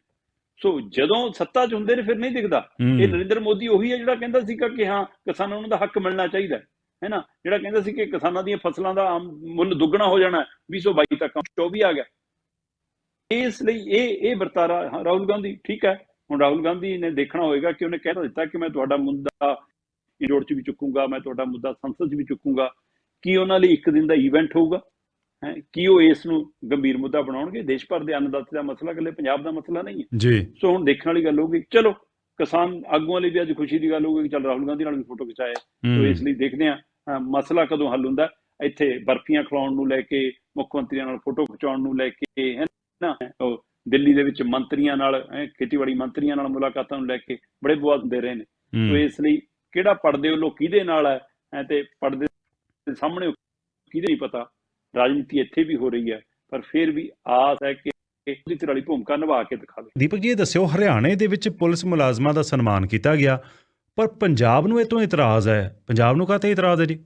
ਸੋ ਜਦੋਂ ਸੱਤਾ 'ਚ ਹੁੰਦੇ ਨੇ ਫਿਰ ਨਹੀਂ ਦਿਖਦਾ। ਇਹ ਨਰਿੰਦਰ ਮੋਦੀ ਉਹੀ ਹੈ ਜਿਹੜਾ ਕਹਿੰਦਾ ਸੀਗਾ ਕਿ ਹਾਂ ਕਿਸਾਨਾਂ ਨੂੰ ਦਾ ਹੱਕ ਮਿਲਣਾ ਚਾਹੀਦਾ ਹੈ ਨਾ ਜਿਹੜਾ ਕਹਿੰਦਾ ਸੀ ਕਿ ਕਿਸਾਨਾਂ ਦੀਆਂ ਫਸਲਾਂ ਦਾ ਆਮ ਮੁੱਲ ਦੁੱਗਣਾ ਹੋ ਜਾਣਾ ਹੈ, 2022 ਤੱਕ 24 ਆ ਗਿਆ। ਇਸ ਲਈ ਇਹ ਇਹ ਵਰਤਾਰਾ ਰਾਹੁਲ ਗਾਂਧੀ ਠੀਕ ਹੈ? ਹੁਣ ਰਾਹੁਲ ਗਾਂਧੀ ਨੇ ਦੇਖਣਾ ਹੋਏਗਾ ਕਿ ਉਹਨੇ ਕਹਿ ਦਿੱਤਾ ਕਿ ਮੈਂ ਤੁਹਾਡਾ ਮੁੱਦਾ ਇੰਡੋਰ 'ਚ ਵੀ ਚੁੱਕੂੰਗਾ ਮੈਂ ਤੁਹਾਡਾ ਮੁੱਦਾ ਸੰਸਦ 'ਚ ਵੀ ਚੁੱਕੂੰਗਾ। ਕੀ ਉਹਨਾਂ ਲਈ ਇੱਕ ਦਿਨ ਦਾ ਇਵੈਂਟ ਹੋਊਗਾ? ਹੈ? ਕੀ ਉਹ ਇਸ ਨੂੰ ਗੰਭੀਰ ਮੁੱਦਾ ਬਣਾਉਣਗੇ? ਦੇਸ਼ ਭਰ ਦੇ ਅੰਨਦਾਤੇ ਦਾ ਮਸਲਾ ਇਕੱਲੇ ਪੰਜਾਬ ਦਾ ਮਸਲਾ ਨਹੀਂ ਹੈ। ਜੀ। ਸੋ ਹੁਣ ਦੇਖਣ ਵਾਲੀ ਗੱਲ ਹੋਊਗੀ ਚਲੋ ਕਿਸਾਨ ਆਗੂਆਂ ਲਈ ਵੀ ਅੱਜ ਖੁਸ਼ੀ ਦੀ ਗੱਲ ਹੋਊਗੀ ਕਿ ਚੱਲ ਰਾਹੁਲ ਗਾਂਧੀ ਨਾਲ ਵੀ ਫੋਟੋ ਖਿਚਾਏ ਸੋ ਇਸ ਲਈ ਦੇਖਦੇ ਹਾਂ। ਮਸਲਾ ਕਦੋਂ ਹੱਲ ਹੁੰਦਾ? ਇੱਥੇ ਬਰਫੀਆਂ ਖਿਲਾਉਣ ਨੂੰ ਲੈ ਕੇ ਮੁੱਖ ਮੰਤਰੀਆਂ ਨਾਲ ਫੋਟੋ ਖਿਚਾਉਣ ਨੂੰ ਲੈ ਕੇ ਹੈ ਨਾ? ਉਹ ਦਿੱਲੀ ਦੇ ਵਿੱਚ ਮੰਤਰੀਆਂ ਨਾਲ ਖੇਤੀਬਾੜੀ ਮੰਤਰੀਆਂ ਨਾਲ ਮੁਲਾਕਾਤਾਂ ਨੂੰ ਲੈ ਕੇ ਬੜੇ ਬਵਾਦ ਦੇ ਰਹੇ ਨੇ। ਸੋ ਇਸ ਲਈ ਕਿਹੜਾ ਪੜਦੇ ਉਹ ਲੋਕ ਕਿਹਦੇ ਨਾਲ ਹੈ ਤੇ ਪੜਦੇ ਦੇ ਸਾਹਮਣੇ ਕਿਹਦੇ ਨਹੀਂ ਪਤਾ? ਰਾਜਨੀਤੀ ਇੱਥੇ ਵੀ ਹੋ ਰਹੀ ਹੈ ਪਰ ਫਿਰ ਵੀ ਆਸ ਹੈ ਕਿ ਉਹਦੀ ਤਰ੍ਹਾਂ ਭੂਮਿਕਾ ਨਿਭਾ ਕੇ ਦਿਖਾਵੇ। ਦੀਪਕ ਜੀ ਇਹ ਦੱਸਿਓ ਹਰਿਆਣੇ ਦੇ ਵਿੱਚ ਪੁਲਿਸ ਮੁਲਾਜ਼ਮਾਂ ਦਾ ਸਨਮਾਨ ਕੀਤਾ ਗਿਆ। ਪਰ ਪੰਜਾਬ ਨੂੰ ਇਹ ਤੋਂ ਇਤਰਾਜ਼ ਹੈ। ਪੰਜਾਬ ਨੂੰ ਕਾਹਤੇ ਇਤਰਾਜ਼ ਹੈ ਜੀ?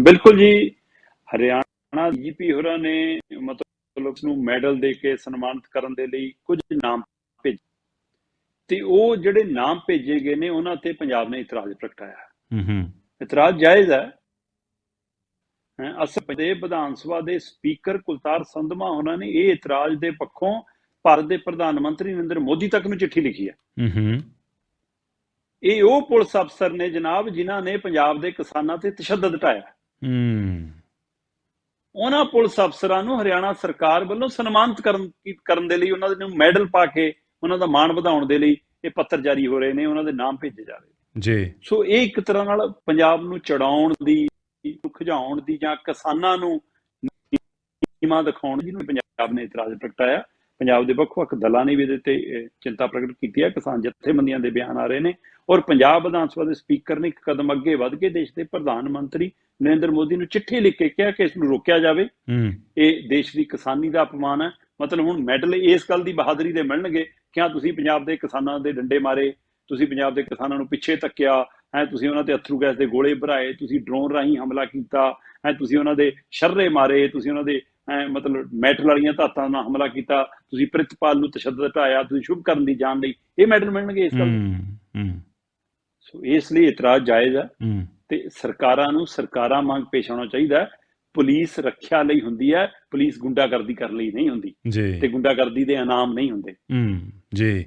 ਬਿਲਕੁਲ ਜੀ। ਹਰਿਆਣਾ ਜੀਪੀ ਹੋਰਾਂ ਨੇ ਮਤਲਬ ਨੂੰ ਮੈਡਲ ਦੇ ਕੇ ਸਨਮਾਨਿਤ ਕਰਨ ਦੇ ਲਈ ਕੁਝ ਨਾਮ ਭੇਜੇ। ਤੇ ਉਹ ਜਿਹੜੇ ਨਾਮ ਭੇਜੇ ਗਏ ਨੇ ਉਹਨਾਂ ਤੇ ਪੰਜਾਬ ਨੇ ਇਤਰਾਜ਼ ਪ੍ਰਗਟਾਇਆ। ਹੂੰ ਹੂੰ। ਇਤਰਾਜ਼ ਜਾਇਜ਼ ਹੈ। ਹੈਂ, ਅਸਲ ਦੇ ਵਿਧਾਨ ਸਭਾ ਦੇ ਸਪੀਕਰ ਕੁਲਤਾਰ ਸੰਧਮਾ ਉਹਨਾਂ ਨੇ ਇਹ ਇਤਰਾਜ਼ ਦੇ ਪੱਖੋਂ ਭਾਰਤ ਦੇ ਪ੍ਰਧਾਨ ਮੰਤਰੀ ਨਰਿੰਦਰ ਮੋਦੀ ਤੱਕ ਨੂੰ ਚਿੱਠੀ ਲਿਖੀ ਹੈ। ਹੂੰ ਹੂੰ। ਇਹ ਉਹ ਪੁਲਿਸ ਅਫਸਰ ਨੇ ਜਨਾਬ ਜਿਨ੍ਹਾਂ ਨੇ ਪੰਜਾਬ ਦੇ ਕਿਸਾਨਾਂ ਤੇ ਤਸ਼ੱਦਦ ਢਾਇਆ ਹੂੰ। ਉਹਨਾਂ ਪੁਲਿਸ ਅਫਸਰਾਂ ਨੂੰ ਹਰਿਆਣਾ ਸਰਕਾਰ ਵੱਲੋਂ ਸਨਮਾਨਿਤ ਕਰਨ ਕਰਨ ਦੇ ਲਈ ਉਹਨਾਂ ਦੇ ਨੂੰ ਮੈਡਲ ਪਾ ਕੇ ਉਹਨਾਂ ਦਾ ਮਾਣ ਵਧਾਉਣ ਦੇ ਲਈ ਇਹ ਪੱਤਰ ਜਾਰੀ ਹੋ ਰਹੇ ਨੇ ਉਹਨਾਂ ਦੇ ਨਾਮ ਭੇਜੇ ਜਾ ਰਹੇ ਜੀ। ਸੋ ਇਹ ਇੱਕ ਤਰ੍ਹਾਂ ਨਾਲ ਪੰਜਾਬ ਨੂੰ ਚੜਾਉਣ ਦੀ ਖੁਜਾਉਣ ਦੀ ਜਾਂ ਕਿਸਾਨਾਂ ਨੂੰ ਨੀਮਾ ਦਿਖਾਉਣ ਦੀ ਨੂੰ ਪੰਜਾਬ ਨੇ ਇਤਰਾਜ਼ ਪ੍ਰਗਟਾਇਆ। ਪੰਜਾਬ ਦੇ ਵੱਖ-ਵੱਖ ਦਲਾਂ ਨੇ ਵੀ ਇਹਦੇ ਤੇ ਚਿੰਤਾ ਪ੍ਰਗਟ ਕੀਤੀ ਹੈ। ਕਿਸਾਨ ਜਥੇਬੰਦੀਆਂ ਦੇ ਬਿਆਨ ਆ ਰਹੇ ਨੇ। ਔਰ ਪੰਜਾਬ ਵਿਧਾਨ ਸਭਾ ਦੇ ਸਪੀਕਰ ਨੇ ਇੱਕ ਕਦਮ ਅੱਗੇ ਵੱਧ ਕੇ ਦੇਸ਼ ਦੇ ਪ੍ਰਧਾਨ ਮੰਤਰੀ ਨਰਿੰਦਰ ਮੋਦੀ ਨੂੰ ਚਿੱਠੀ ਲਿਖ ਕੇ ਕਿਹਾ ਕਿ ਇਸ ਨੂੰ ਰੋਕਿਆ ਜਾਵੇ। ਇਹ ਦੇਸ਼ ਦੀ ਕਿਸਾਨੀ ਦਾ ਅਪਮਾਨ ਹੈ। ਮਤਲਬ ਹੁਣ ਮੈਡਲ ਇਸ ਗੱਲ ਦੀ ਬਹਾਦਰੀ ਦੇ ਮਿਲਣਗੇ ਕਿ ਤੁਸੀਂ ਪੰਜਾਬ ਦੇ ਕਿਸਾਨਾਂ ਦੇ ਡੰਡੇ ਮਾਰੇ ਤੁਸੀਂ ਪੰਜਾਬ ਦੇ ਕਿਸਾਨਾਂ ਨੂੰ ਪਿੱਛੇ ਧੱਕਿਆ ਹੈ ਤੁਸੀਂ ਉਹਨਾਂ ਤੇ ਅਥਰੂ ਗੈਸ ਦੇ ਗੋਲੇ ਭਰਾਏ ਤੁਸੀਂ ਡਰੋਨ ਰਾਹੀਂ ਹਮਲਾ ਕੀਤਾ ਹੈ ਤੁਸੀਂ ਉਹਨਾਂ ਦੇ ਸ਼ਰਰੇ ਮਾਰੇ ਤੁਸੀਂ ਉਹਨਾਂ ਦੇ ਮਤਲਬ ਮੈਟਲ ਵਾਲੀਆਂ ਧਾਤਾਂ ਨਾਲ ਹਮਲਾ ਕੀਤਾ ਤੁਸੀਂ ਪ੍ਰਿਤਪਾਲ ਨੂੰ ਤਸ਼ੱਦਦ ਢਾਇਆ ਤੁਸੀਂ ਸ਼ੁਭ ਕਰਨ ਦੀ ਜਾਨ ਲਈ ਇਹ ਮੈਡਲ ਮਿਲਣਗੇ ਇਸ ਗੱਲ। ਹੂੰ ਹੂੰ। ਸੋ ਇਸ ਲਈ ਇਤਰਾਜ਼ ਜਾਇਜ਼ ਹੈ ਤੇ ਸਰਕਾਰਾਂ ਨੂੰ ਸਰਕਾਰਾਂ ਵਾਂਗ ਪੇਸ਼ ਆਉਣਾ ਚਾਹੀਦਾ ਪੁਲਿਸ ਰੱਖਿਆ ਲਈ ਹੁੰਦੀ ਹੈ ਪੁਲਿਸ ਗੁੰਡਾਗਰਦੀ ਕਰਨ ਲਈ ਨਹੀਂ ਹੁੰਦੀ ਤੇ ਗੁੰਡਾਗਰਦੀ ਦੇ ਇਨਾਮ ਨਹੀਂ ਹੁੰਦੇ। ਹੂੰ ਜੀ।